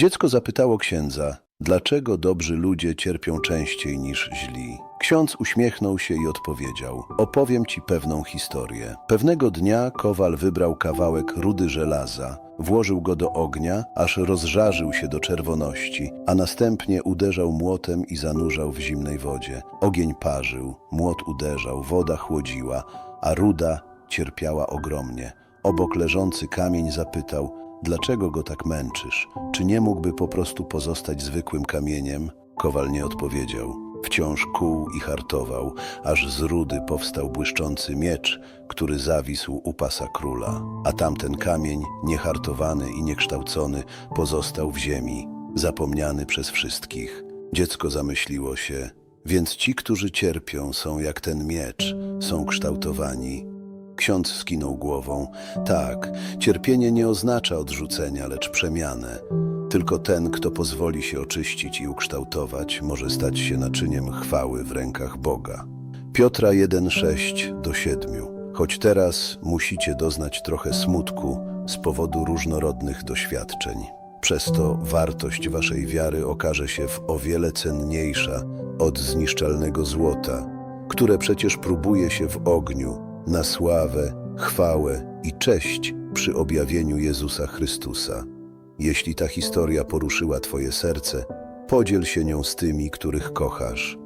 Dziecko zapytało księdza, dlaczego dobrzy ludzie cierpią częściej niż źli. Ksiądz uśmiechnął się i odpowiedział: Opowiem ci pewną historię. Pewnego dnia kowal wybrał kawałek rudy żelaza, włożył go do ognia, aż rozżarzył się do czerwoności, a następnie uderzał młotem i zanurzał w zimnej wodzie. Ogień parzył, młot uderzał, woda chłodziła, a ruda cierpiała ogromnie. Obok leżący kamień zapytał: Dlaczego go tak męczysz? Czy nie mógłby po prostu pozostać zwykłym kamieniem? Kowal nie odpowiedział. Wciąż kuł i hartował, aż z rudy powstał błyszczący miecz, który zawisł u pasa króla. A tamten kamień, niehartowany i niekształcony, pozostał w ziemi, zapomniany przez wszystkich. Dziecko zamyśliło się, więc ci, którzy cierpią, są jak ten miecz, są kształtowani. Ksiądz skinął głową. Tak, cierpienie nie oznacza odrzucenia, lecz przemianę. Tylko ten, kto pozwoli się oczyścić i ukształtować, może stać się naczyniem chwały w rękach Boga. Piotra 1:6 do 7. Choć teraz musicie doznać trochę smutku z powodu różnorodnych doświadczeń. Przez to wartość waszej wiary okaże się w o wiele cenniejsza od zniszczalnego złota, które przecież próbuje się w ogniu na sławę, chwałę i cześć przy objawieniu Jezusa Chrystusa. Jeśli ta historia poruszyła Twoje serce, podziel się nią z tymi, których kochasz.